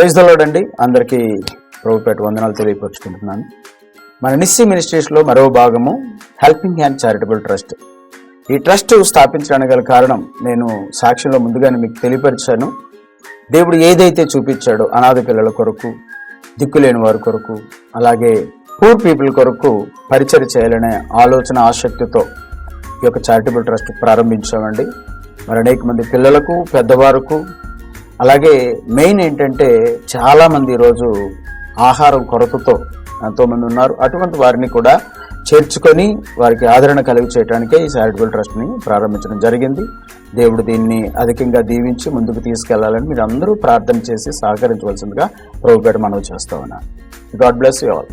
Praise అండి. అందరికీ ప్రభుపేట వందనాలు తెలియపరుచుకుంటున్నాను. మన నిస్సీ మినిస్ట్రీస్లో మరో భాగము హెల్పింగ్ హ్యాండ్ చారిటబుల్ ట్రస్ట్. ఈ ట్రస్ట్ స్థాపించడానికి గల కారణం నేను సాక్ష్యంలో ముందుగానే మీకు తెలియపరిచాను. దేవుడు ఏదైతే చూపించాడో అనాథ పిల్లల కొరకు దిక్కులేని వారి కొరకు అలాగే పూర్ పీపుల్ కొరకు పరిచయం చేయాలనే ఆలోచన ఆసక్తితో ఈ యొక్క చారిటబుల్ ట్రస్ట్ ప్రారంభించామండి. మరి అనేక మంది పిల్లలకు పెద్దవారుకు అలాగే మెయిన్ ఏంటంటే చాలామంది ఈరోజు ఆహారం కొరతతో ఎంతోమంది ఉన్నారు. అటువంటి వారిని కూడా చేర్చుకొని వారికి ఆదరణ కలిగి చేయడానికే ఈ చారిటబుల్ ట్రస్ట్ని ప్రారంభించడం జరిగింది. దేవుడు దీన్ని అధికంగా దీవించి ముందుకు తీసుకెళ్ళాలని మీరు అందరూ ప్రార్థన చేసి సహకరించవలసిందిగా ప్రభుపేట మనవి చేస్తా ఉన్నాను. God bless you all.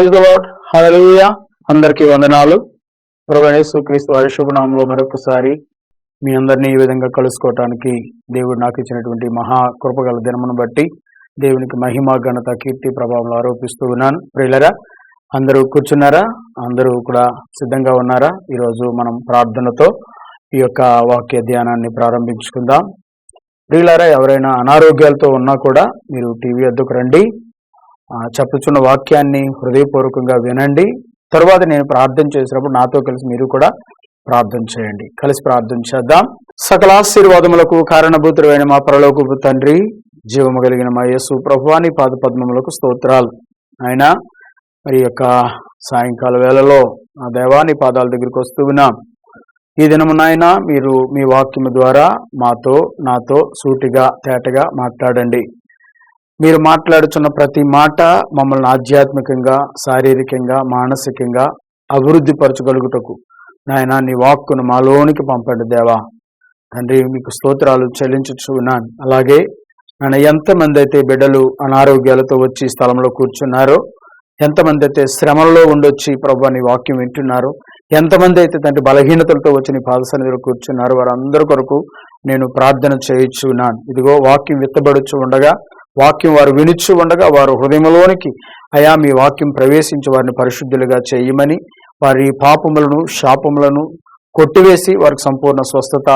Praise Lord hallelujah అందరికీ వందనాలు. ప్రభునేసు క్రీస్తు వారి శుభనామంలో మరొకసారి మీ అందరినీ ఈ విధంగా కలుసుకోవటానికి దేవుడు నాకు ఇచ్చినటువంటి మహా కృపగల దినమును బట్టి దేవునికి మహిమ ఘనత కీర్తి ప్రభావం ఆరోపిస్తూ ఉన్నాను. ప్రియులరా అందరూ కూర్చున్నారా? అందరూ కూడా సిద్ధంగా ఉన్నారా? ఈరోజు మనం ప్రార్థనతో ఈ యొక్క వాక్య ధ్యానాన్ని ప్రారంభించుకుందాం. ప్రియులారా ఎవరైనా అనారోగ్యాలతో ఉన్నా కూడా మీరు టీవీ వద్దకు రండి. చెప్పుచున్న వాక్యాన్ని హృదయపూర్వకంగా వినండి. తరువాత నేను ప్రార్థన చేసినప్పుడు నాతో కలిసి మీరు కూడా ప్రార్థన చేయండి. కలిసి ప్రార్థన చేద్దాం. సకల ఆశీర్వాదములకు కారణభూతుడైన మా పరలోకపు తండ్రి జీవము కలిగిన మా యేసు ప్రభువాని పాద పద్మములకు స్తోత్రాలు. ఆయన మరి యొక్క సాయంకాల వేళలో ఆ దేవాని పాదాల దగ్గరికి వస్తూ ఉన్నాం. ఈ దినము నాయన మీరు మీ వాక్యము ద్వారా మాతో నాతో సూటిగా తేటగా మాట్లాడండి. మీరు మాట్లాడుతున్న ప్రతి మాట మమ్మల్ని ఆధ్యాత్మికంగా శారీరకంగా మానసికంగా అభివృద్ధి పరచగలుగుటకు. నాయన నీ వాక్కును మాలోనికి పంపండి దేవా. తండ్రి మీకు స్తోత్రాలు చెల్లించచ్చు ఉన్నాను. అలాగే నన్ను ఎంతమంది అయితే బిడ్డలు అనారోగ్యాలతో వచ్చి స్థలంలో కూర్చున్నారో ఎంతమంది అయితే శ్రమలలో ఉండొచ్చి ప్రభు నీ వాక్యం వింటున్నారో ఎంతమంది అయితే తండ్రి బలహీనతలతో వచ్చి నీ పాదసన్నిధిలో కూర్చున్నారు వారందరి కొరకు నేను ప్రార్థన చేయొచ్చు ఇదిగో వాక్యం విత్తబడుచు ఉండగా వాక్యం వారు వినుచు ఉండగా వారు హృదయంలోనికి అయా మీ వాక్యం ప్రవేశించి వారిని పరిశుద్ధులుగా చేయమని వారి పాపములను శాపములను కొట్టివేసి వారికి సంపూర్ణ స్వస్థత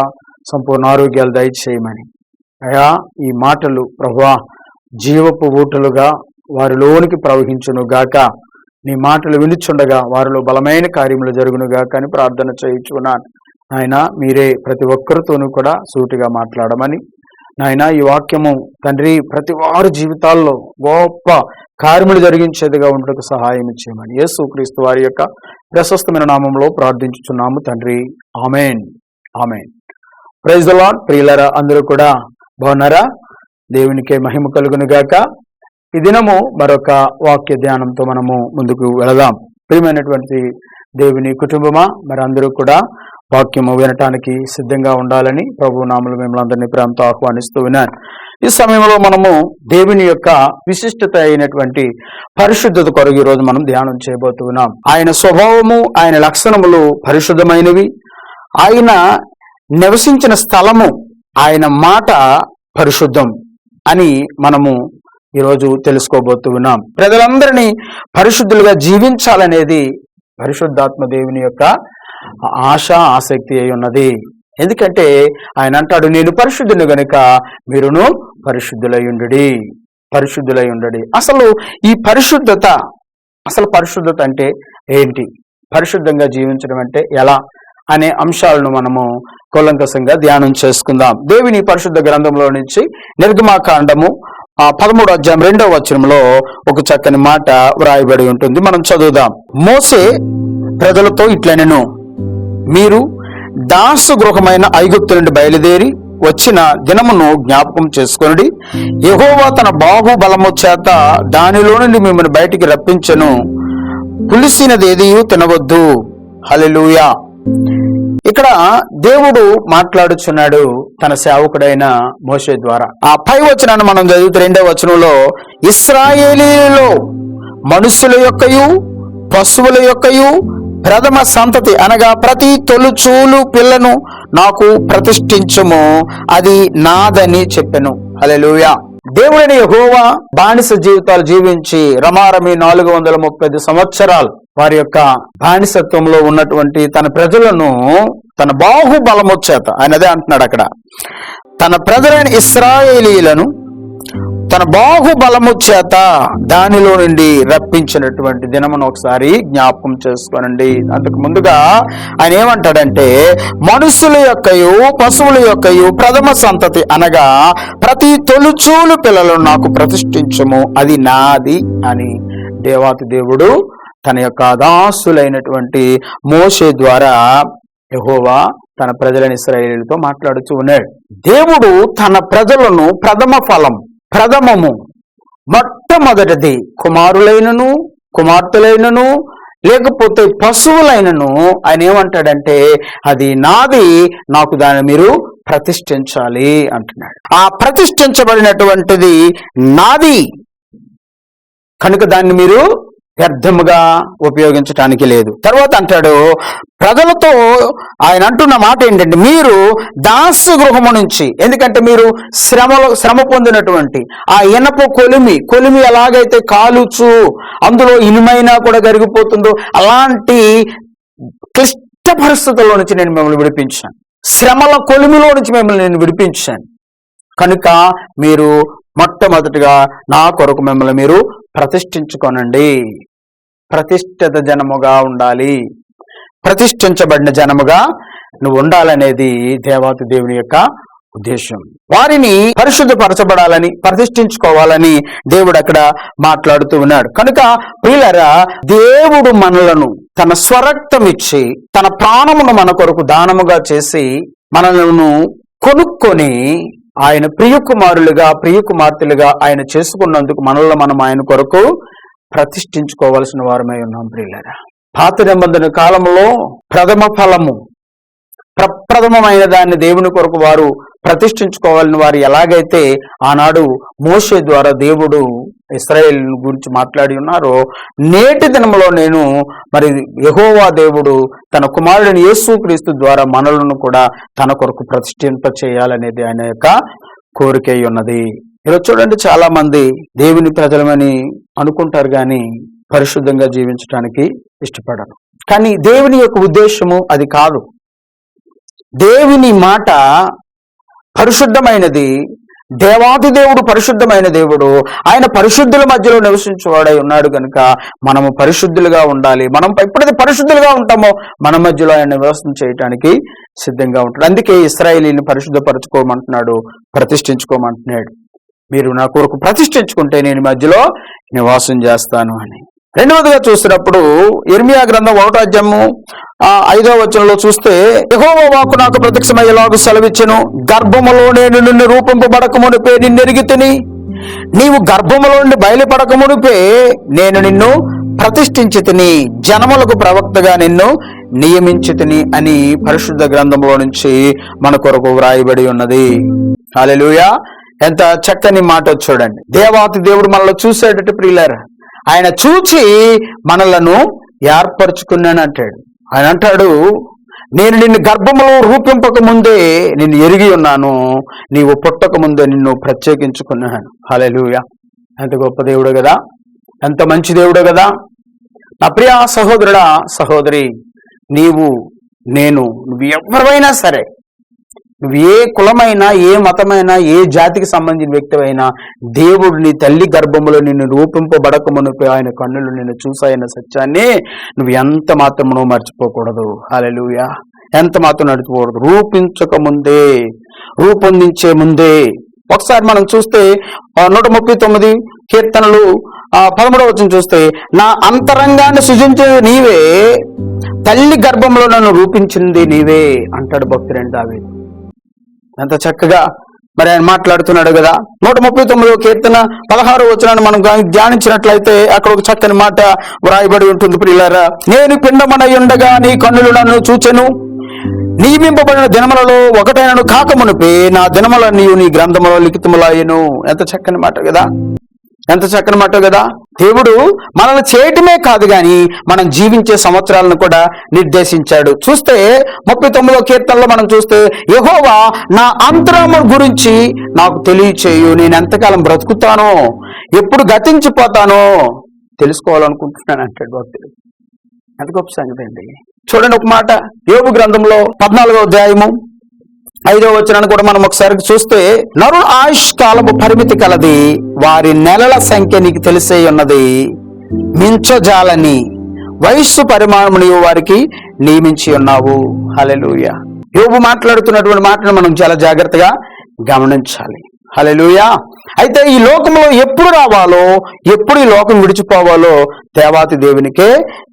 సంపూర్ణ ఆరోగ్యాలు దయచేయమని. అయా ఈ మాటలు ప్రభా జీవపు ఊటలుగా వారిలోనికి ప్రవహించును గాక. నీ మాటలు విలుచుండగా వారిలో బలమైన కార్యములు జరుగును గాక అని ప్రార్థన చేయించున్నాను. ఆయన మీరే ప్రతి ఒక్కరితోనూ కూడా సూటిగా మాట్లాడమని నాయన ఈ వాక్యము తండ్రి ప్రతి వారి జీవితాల్లో గొప్ప కార్యములు జరిగించేదిగా ఉండటకు సహాయం చేయమని యేసు క్రీస్తు వారి యొక్క ప్రశస్తమైన నామంలో ప్రార్థించుచున్నాము తండ్రి. Amen. Amen. Praise the Lord ప్రియులరా అందరూ కూడా బాగున్నారా? దేవునికే మహిమ కలుగును గాక. ఈ దినము మరొక వాక్య ధ్యానంతో మనము ముందుకు వెళదాం. ప్రియమైనటువంటి దేవుని కుటుంబమా మరి అందరూ కూడా వాక్యము వినటానికి సిద్ధంగా ఉండాలని ప్రభు నామలు మిమ్మల్ని అందరినీ ప్రేమతో ఆహ్వానిస్తూ విన్నాను. ఈ సమయంలో మనము దేవుని యొక్క విశిష్టత అయినటువంటి పరిశుద్ధత కొరకు ఈ రోజు మనం ధ్యానం చేయబోతున్నాం ఆయన స్వభావము ఆయన లక్షణములు పరిశుద్ధమైనవి. ఆయన నివసించిన స్థలము ఆయన మాట పరిశుద్ధం అని మనము ఈరోజు తెలుసుకోబోతున్నాం ప్రజలందరినీ పరిశుద్ధులుగా జీవించాలనేది పరిశుద్ధాత్మ దేవుని యొక్క ఆశ ఆసక్తి అయి ఉన్నది. ఎందుకంటే ఆయన అంటాడు నేను పరిశుద్ధుని గనుక మీరును పరిశుద్ధులయ్యుండు పరిశుద్ధులై ఉండడి అసలు ఈ పరిశుద్ధత అసలు పరిశుద్ధత అంటే ఏంటి? పరిశుద్ధంగా జీవించడం అంటే ఎలా అనే అంశాలను మనము కూలంకసంగా ధ్యానం చేసుకుందాం. దేవిని పరిశుద్ధ గ్రంథంలో నుంచి నిర్గమాకాండము ఆ పదమూడు అధ్యాయం రెండవ వచనంలో ఒక చక్కని మాట వ్రాయబడి ఉంటుంది. మనం చదువుదాం. మోసే ప్రజలతో ఇట్లనెను మీరు దాసు గృహమైన ఐగుప్తు నుండి బయలుదేరి వచ్చిన దినమును జ్ఞాపకం చేసుకొనుడి. యహోవా తన బాహుబలము చేత దానిలో నుండి మిమ్మల్ని బయటికి రప్పించను. పులిసినది ఏదియు తినవద్దు. హలెలుయా ఇక్కడ దేవుడు మాట్లాడుచున్నాడు తన సేవకుడైన మోషే ద్వారా. ఆ పై వచనాన్ని మనం చదివితే రెండవ వచనంలో ఇస్రాయేలీలో మనుషుల యొక్కయు పశువుల యొక్కయు ప్రథమ సంతతి అనగా ప్రతి తొలుచూలు పిల్లను నాకు ప్రతిష్ఠించము. అది నాదని చెప్పెను. హల్లెలూయా. దేవుడిని హోవా బానిస జీవితాలు జీవించి రమారమి నాలుగు వందల ముప్పై ఐదు సంవత్సరాలు వారి యొక్క బానిసత్వంలో ఉన్నటువంటి తన ప్రజలను తన బాహుబలము చేత ఆయన అదే అంటున్నాడు అక్కడ తన ప్రజలైన ఇస్రాయేలీలను తన బాహుబలము చేత దానిలో నుండి రప్పించినటువంటి దినమును ఒకసారి జ్ఞాపకం చేసుకోనండి. అంతకు ముందుగా ఆయన ఏమంటాడంటే మనుషుల యొక్కయు పశువుల యొక్కయు ప్రథమ సంతతి అనగా ప్రతి తొలుచూలు పిల్లలను నాకు ప్రతిష్ఠించము అది నాది అని దేవాతి దేవుడు తన యొక్క దాసులైనటువంటి మోషే ద్వారా యహోవా తన ప్రజలని ఇస్రాయేలీలతో మాట్లాడుతూ ఉన్నాడు. దేవుడు తన ప్రజలను ప్రథమ ఫలం ప్రథమము మొట్టమొదటిది కుమారులైనను కుమార్తెలైనను లేకపోతే పశువులైనను. ఆయన ఏమంటాడంటే అది నాది నాకు దాన్ని మీరు ప్రతిష్ఠించాలి అంటున్నాడు. ఆ ప్రతిష్ఠించబడినటువంటిది నాది. కనుక దాన్ని మీరు వ్యర్థముగా ఉపయోగించటానికి లేదు. తర్వాత అంటాడు ప్రజలతో ఆయన అంటున్న మాట ఏంటంటే మీరు దాస గృహము నుంచి ఎందుకంటే మీరు శ్రమలో శ్రమ పొందినటువంటి ఆ ఇనప కొలిమి కొలిమి ఎలాగైతే కాలుచు అందులో ఇనుమైనా కూడా కరిగిపోతుందో అలాంటి క్లిష్ట పరిస్థితుల్లో నుంచి నేను మిమ్మల్ని విడిపించాను. శ్రమల కొలిమిలో నుంచి మిమ్మల్ని నేను విడిపించాను. కనుక మీరు మొట్టమొదటిగా నా కొరకు మిమ్మల్ని మీరు ప్రతిష్ఠించుకోనండి. ప్రతిష్ఠిత జనముగా ఉండాలి. ప్రతిష్ఠించబడిన జనముగా నువ్వు ఉండాలనేది దేవాతి దేవుని యొక్క ఉద్దేశం. వారిని పరిశుద్ధపరచబడాలని ప్రతిష్ఠించుకోవాలని దేవుడు అక్కడ మాట్లాడుతూ ఉన్నాడు. కనుక ప్రియులరా దేవుడు మనలను తన స్వరక్తం ఇచ్చి తన ప్రాణమును మన కొరకు దానముగా చేసి మనలను కొనుక్కొని ఆయన ప్రియకుమారులుగా ప్రియకుమార్తెలుగా ఆయన చేసుకున్నందుకు మనల్ని మనం ఆయన కొరకు ప్రతిష్ఠించుకోవాల్సిన వారమై ఉన్నాం ప్రియులరా. పాత నిబంధన కాలంలో ప్రథమ ఫలము ప్రప్రథమమైన దాన్ని దేవుని కొరకు వారు ప్రతిష్ఠించుకోవాలని వారు ఎలాగైతే ఆనాడు మోషే ద్వారా దేవుడు ఇస్రాయేల్ గురించి మాట్లాడి ఉన్నారో నేటి దినంలో నేను మరి యహోవా దేవుడు తన కుమారుడిని యేసుక్రీస్తు ద్వారా మనలను కూడా తన కొరకు ప్రతిష్ఠింప చేయాలనేది ఆయన యొక్క కోరిక ఉన్నది. ఈరోజు చూడండి చాలా మంది దేవుని ప్రజలమని అనుకుంటారు కానీ పరిశుద్ధంగా జీవించడానికి ఇష్టపడరు. కానీ దేవుని యొక్క ఉద్దేశము అది కాదు. దేవుని మాట పరిశుద్ధమైనది. దేవాది దేవుడు పరిశుద్ధమైన దేవుడు. ఆయన పరిశుద్ధుల మధ్యలో నివసించేవాడై ఉన్నాడు కనుక మనము పరిశుద్ధులుగా ఉండాలి. మనం ఎప్పుడైతే పరిశుద్ధులుగా ఉంటామో మన మధ్యలో ఆయన నివాసం చేయటానికి సిద్ధంగా ఉంటాడు. అందుకే ఇస్రాయేలీని పరిశుద్ధపరచుకోమంటున్నాడు ప్రతిష్ఠించుకోమంటున్నాడు. మీరు నా కొరకు ప్రతిష్ఠించుకుంటే నేను మధ్యలో నివాసం చేస్తాను అని. రెండవదిగా చూసినప్పుడు ఇర్మియా గ్రంథం ఒకటో అధ్యాయము ఆ ఐదో వచనంలో చూస్తే యెహోవా వాకు నాకు ప్రత్యక్షమయ్యేలాగు సెలవిచ్చను. గర్భములో నేను నిన్ను రూపింపబడక మునిపే నిన్ను ఎరిగితిని నీవు గర్భములో నుండి బయలుపడకమునిపే నేను నిన్ను ప్రతిష్ఠించి తిని జనములకు ప్రవక్తగా నిన్ను నియమించి తిని అని పరిశుద్ధ గ్రంథంలో నుంచి మన కొరకు వ్రాయబడి ఉన్నది. హల్లెలూయా. ఎంత చక్కని మాట చూడండి దేవాతి దేవుడు మనలో చూసేటట్టు ప్రియులారా ఆయన చూచి మనలను ఏర్పరచుకున్నాను అంటాడు. ఆయన అంటాడు నేను నిన్ను గర్భంలో రూపింపక ముందే నిన్ను ఎరిగి ఉన్నాను. నీవు పుట్టక ముందే నిన్ను ప్రత్యేకించుకున్నాను. హలెలుయ ఎంత గొప్ప దేవుడు కదా. ఎంత మంచి దేవుడు కదా. నా ప్రియ సహోదరుడా సహోదరి నీవు నేను నువ్వు ఎవరైనా సరే నువ్వు ఏ కులమైనా ఏ మతమైనా ఏ జాతికి సంబంధించిన వ్యక్తివైనా దేవుడు నీ తల్లి గర్భములో నిన్ను రూపింపబడకమునిపై ఆయన కన్నులు నిన్ను చూసాయన్న సత్యాన్ని నువ్వు ఎంత మాత్రమునో మర్చిపోకూడదు. హల్లెలూయా. ఎంత మాత్రం నడిచిపోకూడదు రూపించక ముందే రూపొందించే ముందే. ఒకసారి మనం చూస్తే నూట ముప్పై తొమ్మిది కీర్తనలు ఆ పదమూడవ వచ్చిన చూస్తే నా అంతరంగాన్ని సృజించేది నీవే తల్లి గర్భంలో నన్ను రూపించింది నీవే అంటాడు భక్తుడు దావేది ఎంత చక్కగా మరి ఆయన మాట్లాడుతున్నాడు కదా. నూట ముప్పై తొమ్మిదో కీర్తన పదహారు వచనాన్ని మనం ధ్యానించినట్లయితే అక్కడ ఒక చక్కని మాట వ్రాయబడి ఉంటుంది ప్రియులారా. నేను పిండమనై ఉండగా నీ కన్నులు నన్ను చూచెను. నియమింపబడిన దినములలో ఒకటైనను కాకమునిపే నా దినములన్నీ నీవు నీ గ్రంథములో లిఖితములాయను. ఎంత చక్కని మాట కదా. ఎంత చక్కని మాట కదా? దేవుడు మనల్ని చేయటమే కాదు గాని మనం జీవించే సంవత్సరాలను కూడా నిర్దేశించాడు. చూస్తే ముప్పై తొమ్మిదో కీర్తనలో మనం చూస్తే యహోవా నా అంతరాము గురించి నాకు తెలియచేయు. నేను ఎంతకాలం బ్రతుకుతానో? ఎప్పుడు గతించిపోతానో? తెలుసుకోవాలనుకుంటున్నాను అంటాడు భక్తుడు. ఎంత గొప్ప సంగతి అండి. చూడండి ఒక మాట. యోగు గ్రంథంలో పద్నాలుగో అధ్యాయము ఐదో వచనాన్ని కూడా మనం ఒకసారి చూస్తే నరు ఆయుష్ కాలము పరిమితి కలది వారి నెలల సంఖ్య నీకు తెలిసే ఉన్నది మించజాలని వయస్సు పరిమాణముని వారికి నియమించి ఉన్నావు. హలెలుయ యోబు మాట్లాడుతున్నటువంటి మాటను మనం చాలా జాగ్రత్తగా గమనించాలి. హలెలుయా అయితే ఈ లోకంలో ఎప్పుడు రావాలో ఎప్పుడు ఈ లోకం విడిచిపోవాలో దేవాతి దేవునికే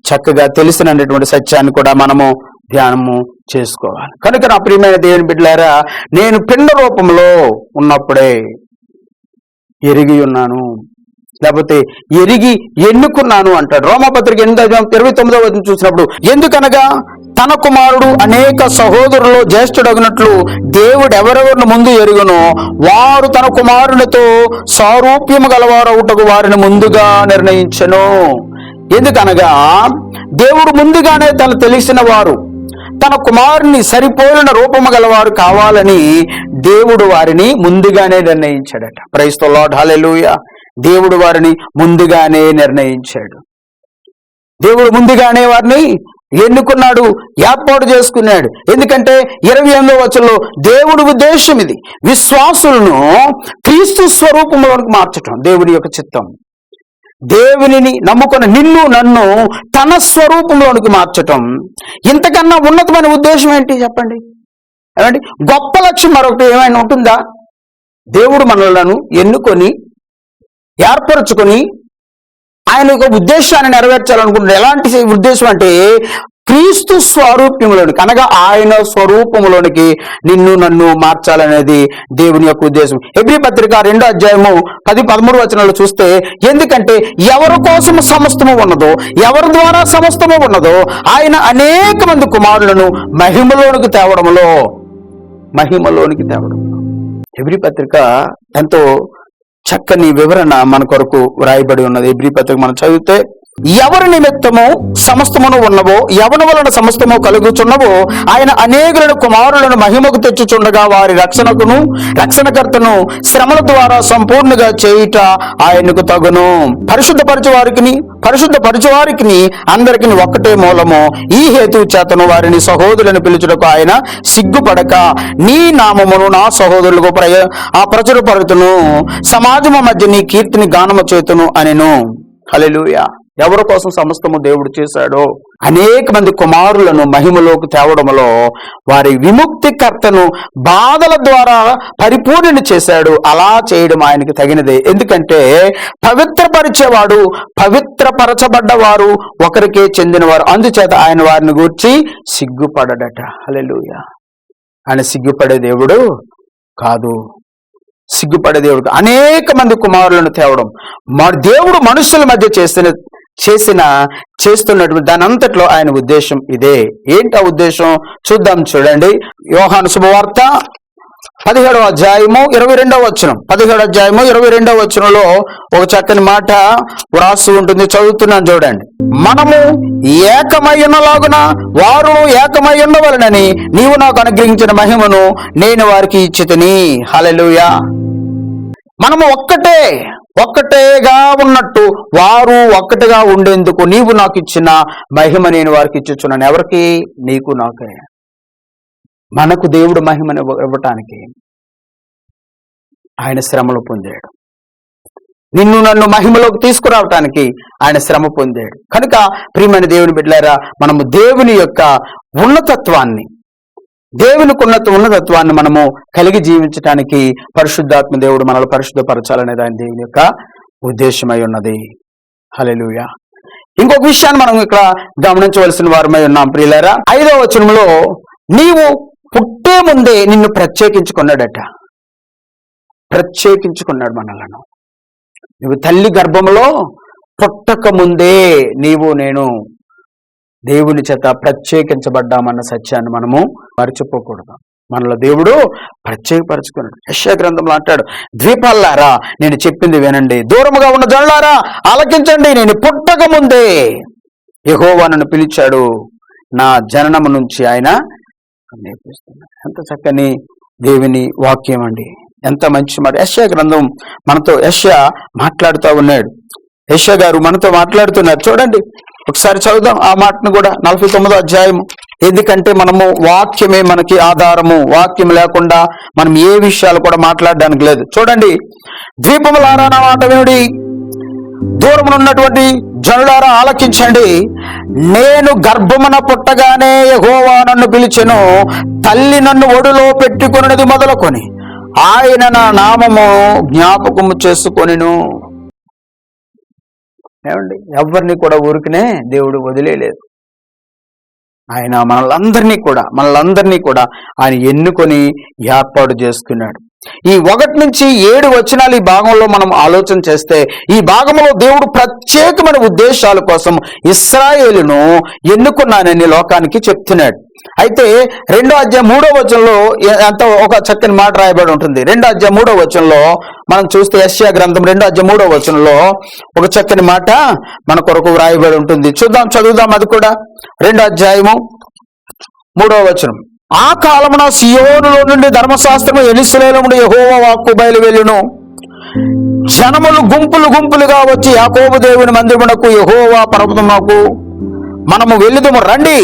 చక్కగా తెలిసినటువంటి సత్యాన్ని కూడా మనము ధ్యానము చేసుకోవాలి. కనుక నా ప్రియమైన దేవుని బిడ్డలారా నేను పిండ రూపంలో ఉన్నప్పుడే ఎరిగి ఉన్నాను. లేకపోతే ఎరిగి ఎన్నుకున్నాను అంటాడు. రోమపత్రిక ఎనిమిది ఇరవై తొమ్మిదవ వచ్చిన చూసినప్పుడు ఎందుకనగా తన కుమారుడు అనేక సహోదరులు జ్యేష్ఠుడగినట్లు దేవుడు ఎవరెవరిని ముందు ఎరుగునో వారు తన కుమారునితో సారూప్యము గలవారవుటకు వారిని ముందుగా నిర్ణయించను. ఎందుకనగా దేవుడు ముందుగానే తను తెలిసిన వారు తన కుమారుని సరిపోలిన రూపము గలవారు కావాలని దేవుడు వారిని ముందుగానే నిర్ణయించాడట. ప్రైస్తో లాడ్ హాలెలుయ దేవుడు వారిని ముందుగానే నిర్ణయించాడు. దేవుడు ముందుగానే వారిని ఎన్నుకున్నాడు ఏర్పాటు చేసుకున్నాడు. ఎందుకంటే ఇరవై ఎనిమిదో వచనంలో దేవుడి ఉద్దేశం ఇది. విశ్వాసులను క్రీస్తు స్వరూపంలోనికి మార్చటం దేవుడి యొక్క చిత్తం. దేవునిని నమ్ముకున్న నిన్ను నన్ను తన స్వరూపంలోనికి మార్చటం. ఇంతకన్నా ఉన్నతమైన ఉద్దేశం ఏంటి చెప్పండి? ఏమండి? గొప్ప లక్ష్యం మరొకటి ఏమైనా ఉంటుందా? దేవుడు మనలను ఎన్నుకొని ఏర్పరచుకొని ఆయన యొక్క ఉద్దేశాన్ని నెరవేర్చాలనుకుంటున్నాడు. ఎలాంటి ఉద్దేశం అంటే క్రీస్తు స్వరూప్యములోనికి అనగా ఆయన స్వరూపములోనికి నిన్ను నన్ను మార్చాలనేది దేవుని యొక్క ఉద్దేశం. ఎబ్రి పత్రిక రెండో అధ్యాయము పది పదమూడు వచనాలు చూస్తే ఎందుకంటే ఎవరి కోసం సమస్తము ఉన్నదో ఎవరి ద్వారా సమస్తము ఉన్నదో ఆయన అనేక మంది కుమారులను మహిమలోనికి తేవడంలో మహిమలోనికి తేవడంలో. ఎబ్రి పత్రిక ఎంతో చక్కని వివరణ మన కొరకు వ్రాయబడి ఉన్నది. ఎబ్రి పత్రిక మనం చదివితే ఎవరి నిమిత్తము సమస్తమును ఉన్నవో ఎవరి వలన సమస్తము కలుగుచున్నవో ఆయన అనేకులను కుమారులను మహిమకు తెచ్చుచుండగా వారి రక్షణకును రక్షణకర్తను శ్రమల ద్వారా సంపూర్ణంగా చేయుట ఆయనకు తగును. పరిశుద్ధ వారికి పరిశుద్ధ వారికి అందరికి ఒక్కటే మూలము. ఈ హేతు చేతను వారిని సహోదరులను పిలుచుటకు ఆయన సిగ్గుపడక నీ నామమును నా సహోదరులకు ప్రయ ఆ ప్రచురపరుతును. సమాజము మధ్య నీ కీర్తిని గానము చేతును అనెను. హల్లెలూయా. ఎవరి కోసం సమస్తము దేవుడు చేశాడో? అనేక మంది కుమారులను మహిమలోకి తేవడంలో వారి విముక్తికర్తను బాధల ద్వారా పరిపూర్ణ చేశాడు. అలా చేయడం ఆయనకి తగినదే. ఎందుకంటే పవిత్రపరిచేవాడు పవిత్రపరచబడ్డవారు ఒకరికే చెందినవారు. అందుచేత ఆయన వారిని గూర్చి సిగ్గుపడడట. హల్లెలూయా. ఆయన సిగ్గుపడే దేవుడు కాదు. సిగ్గుపడే దేవుడు అనేక మంది కుమారులను తేవడం. మా దేవుడు మనుషుల మధ్య చేసిన చేసిన చేస్తున్నటువంటి దాని అంతట్లో ఆయన ఉద్దేశం ఇదే. ఏంటి ఆ ఉద్దేశం? చూద్దాం చూడండి. యోహాను శుభవార్త పదిహేడవ అధ్యాయము ఇరవై రెండవ వచనం. పదిహేడు అధ్యాయము ఇరవై రెండవ వచనంలో ఒక చక్కని మాట వ్రాసి ఉంటుంది. చదువుతున్నాను చూడండి. మనము ఏకమయ్యనలాగున వారు ఏకమై ఉండవలనని నీవు నాకు అనుగ్రహించిన మహిమను నేను వారికి ఇచ్చితిని. హలలుయా మనము ఒక్కటే ఒక్కటేగా ఉన్నట్టు వారు ఒక్కటిగా ఉండేందుకు నీవు నాకు ఇచ్చిన మహిమ నేను వారికి ఇచ్చుచున్నాను. ఎవరికి? నీకు నాకే. మనకు దేవుడు మహిమను ఇవ్వటానికి ఆయన శ్రమలు పొందాడు. నిన్ను నన్ను మహిమలోకి తీసుకురావటానికి ఆయన శ్రమ పొందాడు. కనుక ప్రియమైన దేవుని బిడ్డలారా మనము దేవుని యొక్క ఉన్నతత్వాన్ని దేవునికి ఉన్నత ఉన్నతత్వాన్ని మనము కలిగి జీవించటానికి పరిశుద్ధాత్మ దేవుడు మనల్ని పరిశుద్ధపరచాలనేది ఆయన దేవుని యొక్క ఉద్దేశమై ఉన్నది. హలెలుయ ఇంకొక విషయాన్ని మనం ఇక్కడ గమనించవలసిన వారమై ఉన్నాం ప్రియులరా. ఐదవ వచనంలో నీవు పుట్టే ముందే నిన్ను ప్రత్యేకించుకున్నాడట. ప్రత్యేకించుకున్నాడు మనలను. నువ్వు తల్లి గర్భంలో పుట్టక ముందే నీవు నేను దేవుని చేత ప్రత్యేకించబడ్డామన్న సత్యాన్ని మనము మర్చిపోకూడదు. మనలో దేవుడు ప్రత్యేకపరచుకున్నాడు. యశ్యా గ్రంథంలో అంటాడు ద్వీపాలారా నేను చెప్పింది వినండి. దూరముగా ఉన్న జనులారా ఆలకించండి. నేను పుట్టక ముందే యెహోవా నన్ను పిలిచాడు. నా జననము నుంచి ఆయన నేర్పిస్తున్నాడు ఎంత చక్కని దేవుని వాక్యం అండి. ఎంత మంచి మాట. యశ్యా గ్రంథం మనతో యశ్యా మాట్లాడుతూ ఉన్నాడు. యశ్యా గారు మనతో మాట్లాడుతున్నారు. చూడండి ఒకసారి చదువుదాం ఆ మాటను కూడా. నలభై తొమ్మిదో అధ్యాయము. ఎందుకంటే మనము వాక్యమే మనకి ఆధారము. వాక్యం లేకుండా మనం ఏ విషయాలు కూడా మాట్లాడడానికి లేదు. చూడండి ద్వీపములారా నా మాట వినుడి. దూరమునున్నటువంటి జనులారా ఆలకించండి. నేను గర్భమున పుట్టగానే యహోవా నన్ను పిలిచెను. తల్లి నన్ను ఒడిలో పెట్టుకున్నది మొదలుకొని ఆయన నా నామము జ్ఞాపకము చేసుకొనిను. ఏమండి? ఎవరిని కూడా ఊరికనే దేవుడు వదిలేలేదు. ఆయన మనలందరినీ కూడా మనలందరినీ కూడా ఆయన ఎన్నుకొని ఏర్పాటు చేసుకున్నాడు ఈ ఒకటి నుంచి ఏడు వచనాలు ఈ భాగంలో మనం ఆలోచన చేస్తే ఈ భాగంలో దేవుడు ప్రత్యేకమైన ఉద్దేశాల కోసం ఇస్రాయేలును ఎన్నుకున్నానని లోకానికి చెప్తున్నాడు. అయితే రెండో అధ్యాయం మూడో వచనంలో అంత ఒక చక్కని మాట రాయబడి ఉంటుంది. రెండో అధ్యాయం మూడో వచనంలో మనం చూస్తే యశ్యా గ్రంథం రెండో అధ్యాయం మూడో వచనంలో ఒక చక్కని మాట మన కొరకు వ్రాయబడి ఉంటుంది. చూద్దాం చదువుదాం అది కూడా. రెండో అధ్యాయము మూడో వచనం. ఆ కాలమున సియోనులో నుండి ధర్మశాస్త్రము ఎనిసులేలముడు యహోవ వాక్కు బయలువెళ్ళును. జనములు గుంపులు గుంపులుగా వచ్చి యాకోబు దేవుని మందిరమునకు యహోవా పర్వతమునకు మనము వెళ్ళుదము రండి.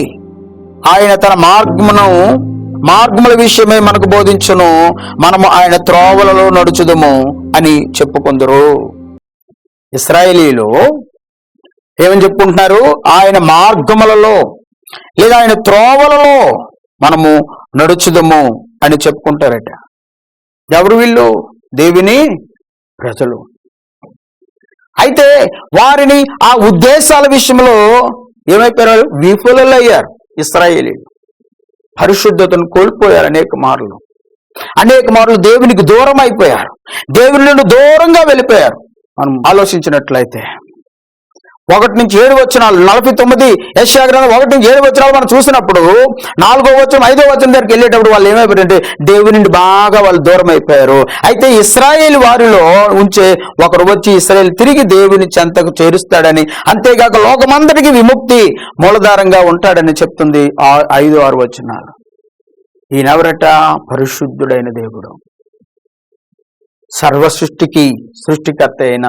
ఆయన తన మార్గమును మార్గముల విషయమే మనకు బోధించును. మనము ఆయన త్రోవలలో నడుచుదము అని చెప్పుకుందరు. ఇస్రాయేలీలు ఏమని చెప్పుకుంటున్నారు? ఆయన మార్గములలో లేదా ఆయన త్రోవలలో మనము నడుచుదము అని చెప్పుకుంటారట. ఎవరు వీళ్ళు? దేవిని ప్రజలు. అయితే వారిని ఆ ఉద్దేశాల విషయంలో ఏమైపోయారు విఫలులు అయ్యారు ఇస్రాయేలీలు. పరిశుద్ధతను కోల్పోయారు అనేక మార్లు. అనేక మార్లు దేవునికి దూరం అయిపోయారు దేవుని నుండి దూరంగా వెళ్ళిపోయారు. మనం ఆలోచించినట్లయితే ఒకటి నుంచి ఏడు వచనాలు నలభై తొమ్మిది యశాగ్రంథం ఒకటి నుంచి ఏడు వచనాలు మనం చూసినప్పుడు నాలుగో వచనం ఐదో వచనం దగ్గరికి వెళ్ళేటప్పుడు వాళ్ళు ఏమైపోయారంటే దేవుని నుండి బాగా వాళ్ళు దూరం అయిపోయారు. అయితే ఇస్రాయేల్ వారిలో ఉంచే ఒకరు వచ్చి ఇస్రాయేల్ తిరిగి దేవుని చెంతకు చేరుస్తాడని అంతేకాక లోకమందరికీ విముక్తి మూలధారంగా ఉంటాడని చెప్తుంది ఆ ఐదు ఆరు వచనాలు. ఈయనెవరట? పరిశుద్ధుడైన దేవుడు. సర్వ సృష్టికి సృష్టికర్త అయిన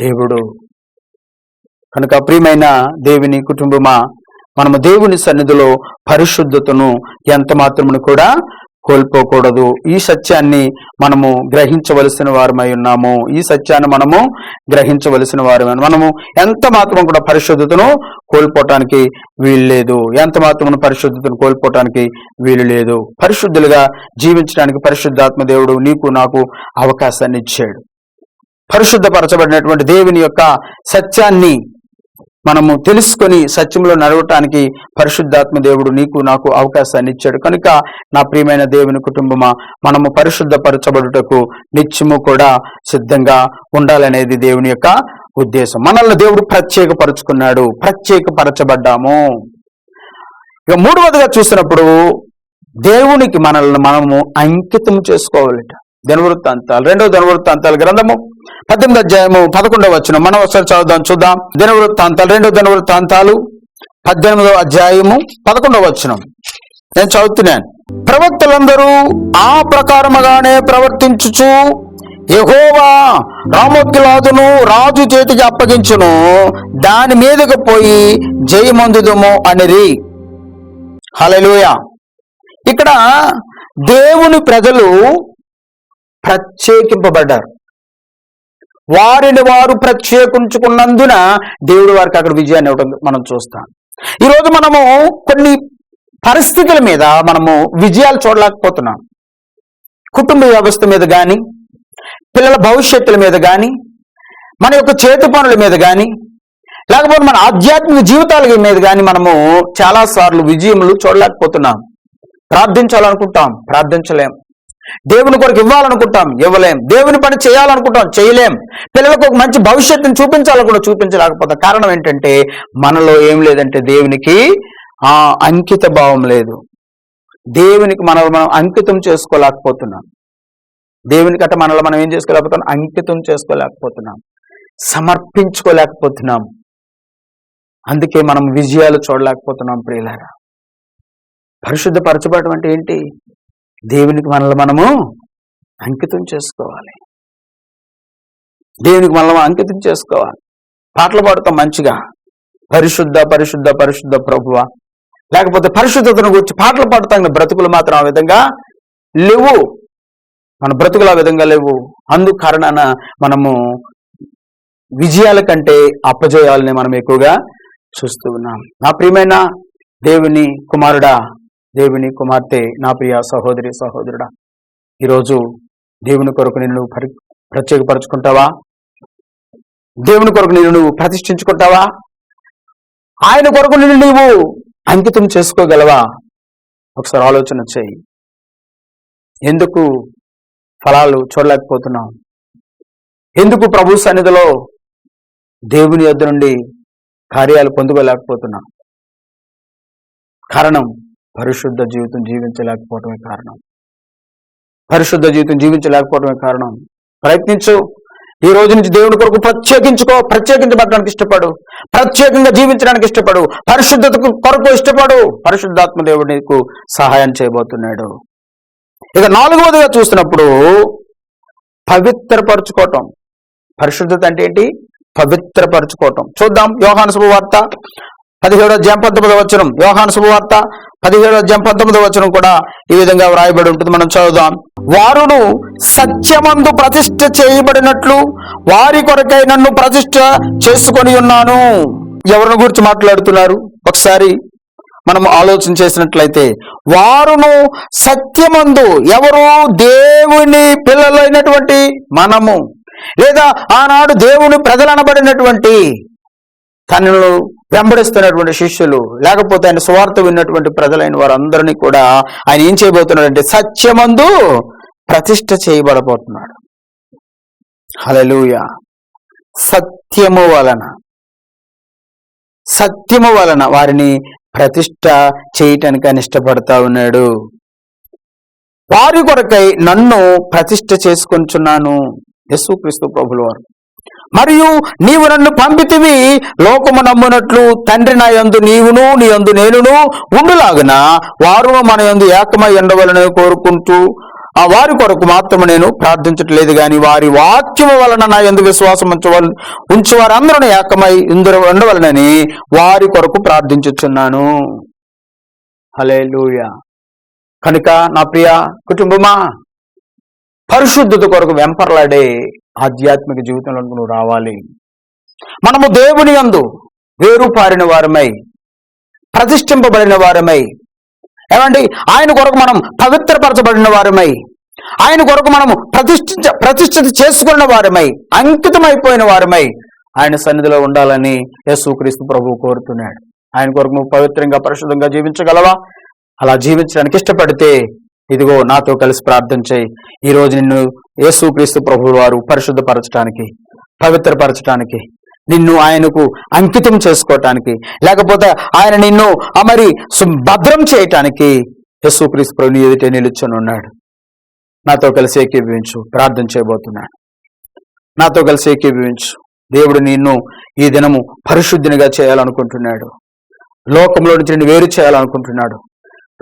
దేవుడు. కనుక ప్రియమైన దేవుని కుటుంబమా మనము దేవుని సన్నిధిలో పరిశుద్ధతను ఎంత మాత్రమును కూడా కోల్పోకూడదు. ఈ సత్యాన్ని మనము గ్రహించవలసిన వారమై ఉన్నాము. ఈ సత్యాన్ని మనము గ్రహించవలసిన వారమై మనము ఎంత మాత్రం కూడా పరిశుద్ధతను కోల్పోవటానికి వీలు లేదు ఎంత మాత్రమును పరిశుద్ధతను కోల్పోవటానికి వీలు లేదు పరిశుద్ధులుగా జీవించడానికి పరిశుద్ధాత్మ దేవుడు నీకు నాకు అవకాశాన్ని ఇచ్చాడు. పరిశుద్ధపరచబడినటువంటి దేవుని యొక్క సత్యాన్ని మనము తెలుసుకొని సత్యంలో నడవటానికి పరిశుద్ధాత్మ దేవుడు నీకు నాకు అవకాశాన్ని ఇచ్చాడు. కనుక నా ప్రియమైన దేవుని కుటుంబమా మనము పరిశుద్ధపరచబడుటకు నిత్యము కూడా సిద్ధంగా ఉండాలనేది దేవుని యొక్క ఉద్దేశం. మనల్ని దేవుడు ప్రత్యేకపరుచుకున్నాడు. ప్రత్యేకపరచబడ్డాము. ఇక మూడవదిగా చూసినప్పుడు దేవునికి మనల్ని మనము అంకితం చేసుకోవాలట. దినవృత్తాంతాలు రెండవ ధనవృత్తాంతాల గ్రంథము పద్దెనిమిది అధ్యాయము పదకొండవ వచ్చిన మనం ఒకసారి చదువుదాం చూద్దాం. దినవృత్తాంతాలు రెండవ దినవృత్తాంతాలు పద్దెనిమిదవ అధ్యాయము పదకొండవ వచ్చిన నేను చదువుతున్నాను. ప్రవక్తలందరూ ఆ ప్రకారముగానే ప్రవర్తించుచు ఎహోవా రామోత్కిలాదును రాజు చేతికి అప్పగించును. దాని మీదకు పోయి జయమందుదము అనిరి. హలలుయ ఇక్కడ దేవుని ప్రజలు ప్రత్యేకింపబడ్డారు. వారిని వారు ప్రత్యేకించుకున్నందున దేవుడు వారికి అక్కడ విజయాన్ని ఇవ్వడం మనం చూస్తాం. ఈరోజు మనము కొన్ని పరిస్థితుల మీద మనము విజయాలు చూడలేకపోతున్నాం. కుటుంబ వ్యవస్థ మీద కానీ పిల్లల భవిష్యత్తుల మీద కానీ మన యొక్క చేతి పనుల మీద కానీ లేకపోతే మన ఆధ్యాత్మిక జీవితాల మీద కానీ మనము చాలాసార్లు విజయములు చూడలేకపోతున్నాం. ప్రార్థించాలనుకుంటాం. ప్రార్థించలేం. దేవుని కొరకు ఇవ్వాలనుకుంటాం ఇవ్వలేం. దేవుని పని చేయాలనుకుంటాం చేయలేం. పిల్లలకు ఒక మంచి భవిష్యత్తుని చూపించాలనుకుంటే చూపించలేకపోతే కారణం ఏంటంటే మనలో ఏం లేదంటే దేవునికి ఆ అంకిత భావం లేదు. దేవునికి మనల్ని మనం అంకితం చేసుకోలేకపోతున్నాం. దేవునికి అట్ట మనల్ని మనం ఏం చేసుకోలేకపోతున్నాం? అంకితం చేసుకోలేకపోతున్నాం. సమర్పించుకోలేకపోతున్నాం. అందుకే మనం విజయాలు చూడలేకపోతున్నాం ప్రియులారా. పరిశుద్ధపరచబడటం అంటే ఏంటి? దేవునికి మనల్ని మనము అంకితం చేసుకోవాలి. దేవునికి మనల్ని అంకితం చేసుకోవాలి. పాటలు పాడుతాం మంచిగా. పరిశుద్ధ పరిశుద్ధ పరిశుద్ధ ప్రభువ. లేకపోతే పరిశుద్ధతను గురించి పాటలు పాడుతాం బ్రతుకులు మాత్రం ఆ విధంగా లేవు. మన బ్రతుకులు ఆ విధంగా లేవు. అందుకు కారణాన మనము విజయాల కంటే అపజయాలని మనం ఎక్కువగా చూస్తూ ఉన్నాం. నా ప్రియమైన దేవుని కుమారుడా దేవుని కుమార్తె నా ప్రియ సహోదరి సహోదరుడా ఈరోజు దేవుని కొరకు నిన్ను పరి ప్రత్యేకపరచుకుంటావా? దేవుని కొరకు నిన్ను నువ్వు ప్రతిష్ఠించుకుంటావా? ఆయన కొరకు నిన్ను నీవు అంకితం చేసుకోగలవా? ఒకసారి ఆలోచన చేయి. ఎందుకు ఫలాలు చూడలేకపోతున్నాం ఎందుకు ప్రభు సన్నిధిలో దేవుని యొద్ద నుండి కార్యాలు పొందుకోలేకపోతున్నాం కారణం పరిశుద్ధ జీవితం జీవించలేకపోవటమే కారణం. పరిశుద్ధ జీవితం జీవించలేకపోవటమే కారణం. ప్రయత్నించు. ఈ రోజు నుంచి దేవుని కొరకు ప్రత్యేకించుకో. ప్రత్యేకించబడడానికి ఇష్టపడు. ప్రత్యేకంగా జీవించడానికి ఇష్టపడు. పరిశుద్ధతకు కొరకు ఇష్టపడు. పరిశుద్ధాత్మ దేవుడు నీకు సహాయం చేయబోతున్నాడు. ఇక నాలుగవదిగా చూసినప్పుడు పవిత్రపరచుకోవటం. పరిశుద్ధత అంటే ఏంటి? పవిత్రపరచుకోవటం. చూద్దాం యోహాను శుభవార్త పదిహేడో అధ్యాయం పంతొమ్మిదో వచనం. యోహాను శుభవార్త పదిహేడో అధ్యాయం పంతొమ్మిదో వచనం కూడా ఈ విధంగా వ్రాయబడి ఉంటుంది. మనం చదువుదాం. వారును సత్యమందు ప్రతిష్ఠ చేయబడినట్లు వారి కొరకై నన్ను ప్రతిష్ఠ చేసుకొని ఉన్నాను. ఎవరిని గురించి మాట్లాడుతున్నారు? ఒకసారి మనం ఆలోచన చేసినట్లయితే వారును సత్యమందు ఎవరు దేవుని పిల్లలైనటువంటి మనము లేదా ఆనాడు దేవుని ప్రజలనబడినటువంటి తనలో వెంబడిస్తున్నటువంటి శిష్యులు లేకపోతే ఆయన సువార్త విన్నటువంటి ప్రజలైన వారందరినీ కూడా ఆయన ఏం చేయబోతున్నాడంటే సత్యమందు ప్రతిష్ట చేయబడబోతున్నాడు. హలలుయ సత్యము వలన సత్యము వలన వారిని ప్రతిష్ట చేయటానికి ఆయన ఇష్టపడతా ఉన్నాడు. వారి కొరకై నన్ను ప్రతిష్ట చేసుకొంచున్నాను. యేసుక్రీస్తు ప్రభుల వారు మరియు నీవు నన్ను పంపితివి. లోకము నమ్మునట్లు తండ్రి నా యందు నీవును నీ యందు నేనును ఉండులాగున? వారు మన యందు ఏకమై ఉండవలనని కోరుకుంటూ ఆ వారి కొరకు మాత్రమే నేను ప్రార్థించట్లేదు గాని వారి వాక్యము వలన నా యందు విశ్వాసం ఉంచవల ఉంచి వారందరూ ఏకమై ఇందరు ఉండవలనని వారి కొరకు ప్రార్థించుచున్నాను. హలే కనుక నా ప్రియ కుటుంబమా పరిశుద్ధత కొరకు వెంపర్లాడే ఆధ్యాత్మిక జీవితంలో నువ్వు రావాలి. మనము దేవుని యందు వేరు పారిన వారమై ప్రతిష్ఠింపబడిన వారమై ఏమండి? ఆయన కొరకు మనం పవిత్రపరచబడిన వారమై ఆయన కొరకు మనము ప్రతిష్ఠించ ప్రతిష్ఠిత చేసుకున్న వారమై అంకితమైపోయిన వారమై ఆయన సన్నిధిలో ఉండాలని యేసుక్రీస్తు ప్రభువు కోరుతున్నాడు. ఆయన కొరకు నువ్వు పవిత్రంగా పరిశుద్ధంగా జీవించగలవా? అలా జీవించడానికి ఇష్టపడితే ఇదిగో నాతో కలిసి ప్రార్థన చేయి. ఈ రోజు నిన్ను యేసుక్రీస్తు ప్రభువు వారు పరిశుద్ధపరచడానికి పవిత్రపరచడానికి నిన్ను ఆయనకు అంకితం చేసుకోవటానికి లేకపోతే ఆయన నిన్ను అమరి సు- భద్రం చేయటానికి యేసుక్రీస్తు ప్రభు నీ ఎదుటే నిలుచొని ఉన్నాడు. నాతో కలిసి ఏకీభవించు ప్రార్థన చేయబోతున్నాడు నాతో కలిసి ఏకీభవించు. దేవుడు నిన్ను ఈ దినము పరిశుద్ధినిగా చేయాలనుకుంటున్నాడు. లోకంలో నుంచి నిన్ను వేరు చేయాలనుకుంటున్నాడు.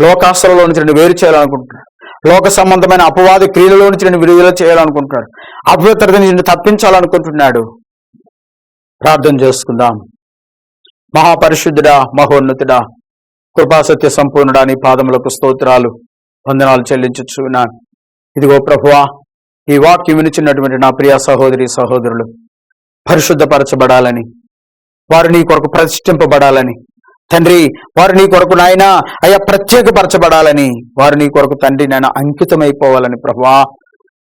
లోకాస్తులలో నుంచి నిన్ను వేరు చేయాలనుకుంటున్నాడు లోక సంబంధమైన అపవాద క్రియలలో నుంచి నిన్ను విడుదల చేయాలనుకుంటున్నాడు. అపవిత్రత నుంచి నిన్ను తప్పించాలనుకుంటున్నాడు. ప్రార్థన చేసుకుందాం. మహాపరిశుద్ధుడా మహోన్నతుడా కృపాసత్య సంపూర్ణుడా నీ పాదములకు స్తోత్రాలు వందనాలు చెల్లించుచున్నాను. ఇదిగో ప్రభువా ఈ వాక్యం వినిచినటువంటి నా ప్రియ సహోదరి సహోదరులు పరిశుద్ధపరచబడాలని వారు నీ కొరకు ప్రతిష్ఠింపబడాలని తండ్రి వారు నీ కొరకు నాయన అయ్యా ప్రత్యేకపరచబడాలని. వారు నీ కొరకు తండ్రి నాయన అంకితమైపోవాలని ప్రభా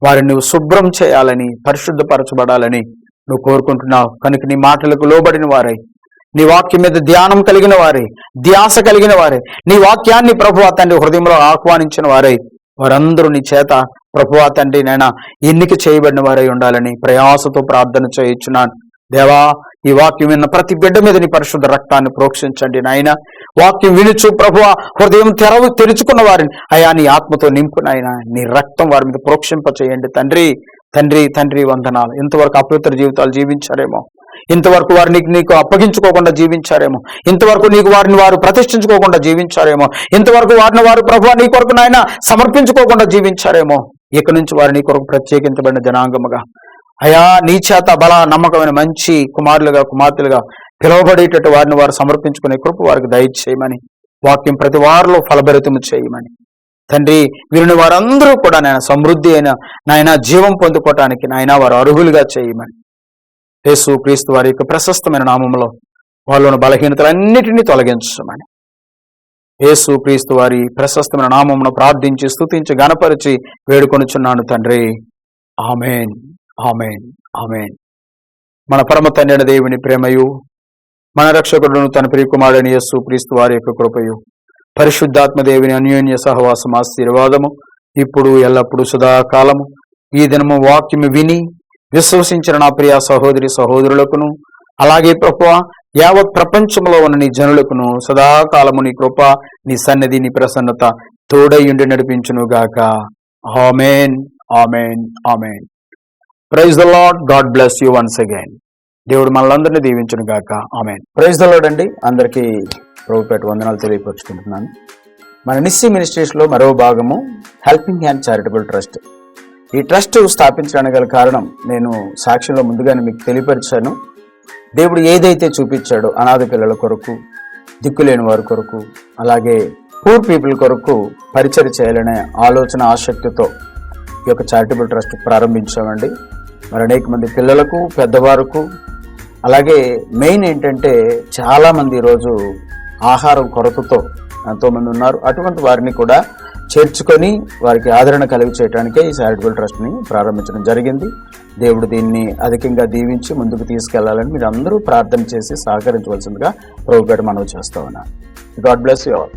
వారిని నువ్వు శుభ్రం చేయాలని పరిశుద్ధపరచబడాలని నువ్వు కోరుకుంటున్నావు. కనుక నీ మాటలకు లోబడిన వారై నీ వాక్యం మీద ధ్యానం కలిగిన వారే ధ్యాస కలిగిన వారే నీ వాక్యాన్ని ప్రభువా తండ్రి హృదయంలో ఆహ్వానించిన వారై వారందరూ నీ చేత ప్రభువా తండ్రి నైనా ఎన్నిక చేయబడిన వారై ఉండాలని ప్రయాసతో ప్రార్థన చేయించున్నాను. దేవా ఈ వాక్యం విన్న ప్రతి బిడ్డ మీద నీ పరిశుద్ధ రక్తాన్ని ప్రోక్షించండి నాయన. వాక్యం వినుచు ప్రభు హృదయం తెరవు తెరుచుకున్న వారిని. అయా నీ ఆత్మతో నింపు నాయన. నీ రక్తం వారి మీద ప్రోక్షింప చేయండి తండ్రి. తండ్రి తండ్రి వందనాలు. ఇంతవరకు అపవిత్ర జీవితాలు జీవించారేమో. ఇంతవరకు వారు నీకు నీకు అప్పగించుకోకుండా జీవించారేమో. ఇంతవరకు నీకు వారిని వారు ప్రతిష్ఠించుకోకుండా జీవించారేమో. ఇంతవరకు వారిని వారు ప్రభు నీ కొరకు నాయన సమర్పించుకోకుండా జీవించారేమో. ఇక నుంచి వారు నీ కొరకు ప్రత్యేకించబడిన జనాంగముగా. అయా నీ చేత బల నమ్మకమైన మంచి కుమారులుగా కుమార్తెలుగా పిలువబడేటట్టు వారిని వారు సమర్పించుకునే కృప వారికి దయచేయమని వాక్యం ప్రతి వారిలో ఫలభరితము చేయమని. తండ్రి వీరిని వారందరూ కూడా నాయన సమృద్ధి అయిన నాయన జీవం పొందుకోవటానికి నాయన వారు అర్హులుగా చేయమని. యేసు క్రీస్తు వారి యొక్క ప్రశస్తమైన నామములో వాళ్ళను బలహీనతలన్నిటినీ తొలగించమని. యేసు క్రీస్తు వారి ప్రశస్తమైన నామమును ప్రార్థించి స్థుతించి గణపరిచి వేడుకొనుచున్నాను తండ్రి. ఆమెన్. Amen amen. మన పరమ తండ్రిన దేవుని ప్రేమయు మన రక్షకుడును తన ప్రియకుమారుని యస్సు క్రీస్తు వారి యొక్క కృపయు పరిశుద్ధాత్మ దేవుని అన్యోన్య సహవాసం ఆశీర్వాదము ఇప్పుడు ఎల్లప్పుడు సదాకాలము. ఈ దినము వాక్యము విని విశ్వసించిన నా ప్రియ సహోదరి సహోదరులకును అలాగే ప్రభు యావత్ ప్రపంచంలో ఉన్న నీ జనులకును సదాకాలము నీ కృప నీ సన్నిధి నీ ప్రసన్నత తోడయుండి నడిపించును గాక amen amen amen. Praise the Lord God bless you once again. దేవుడు మనలందరినీ దీవించను గాక. ఆమెన్. ప్రైజ్ ద లాడ్ అండి. అందరికీ ప్రభుపేట వందనాలు తెలియపరుచుకుంటున్నాను. మన నిస్సీ మినిస్ట్రీస్లో మరో భాగము హెల్పింగ్ హ్యాండ్ చారిటబుల్ ట్రస్ట్. ఈ ట్రస్ట్ స్థాపించడానికి గల కారణం నేను సాక్ష్యంలో ముందుగానే మీకు తెలియపరిచాను. దేవుడు ఏదైతే చూపించాడో అనాథ పిల్లల కొరకు దిక్కులేని వారి కొరకు అలాగే పూర్ పీపుల్ కొరకు పరిచయం చేయాలనే ఆలోచన ఆసక్తితో ఈ యొక్క చారిటబుల్ ట్రస్ట్ ప్రారంభించామండి. మరి అనేక మంది పిల్లలకు పెద్దవారుకు. అలాగే మెయిన్ ఏంటంటే చాలామంది ఈరోజు ఆహారం కొరతతో ఎంతోమంది ఉన్నారు. అటువంటి వారిని కూడా చేర్చుకొని వారికి ఆదరణ కలిగి చేయడానికే ఈ చారిటబుల్ ట్రస్ట్ని ప్రారంభించడం జరిగింది. దేవుడు దీన్ని అధికంగా దీవించి ముందుకు తీసుకెళ్ళాలని మీరు అందరూ ప్రార్థన చేసి సహకరించవలసిందిగా ప్రభుపేట మనవి చేస్తా ఉన్నాను గాడ్ బ్లెస్ యూ ఆల్.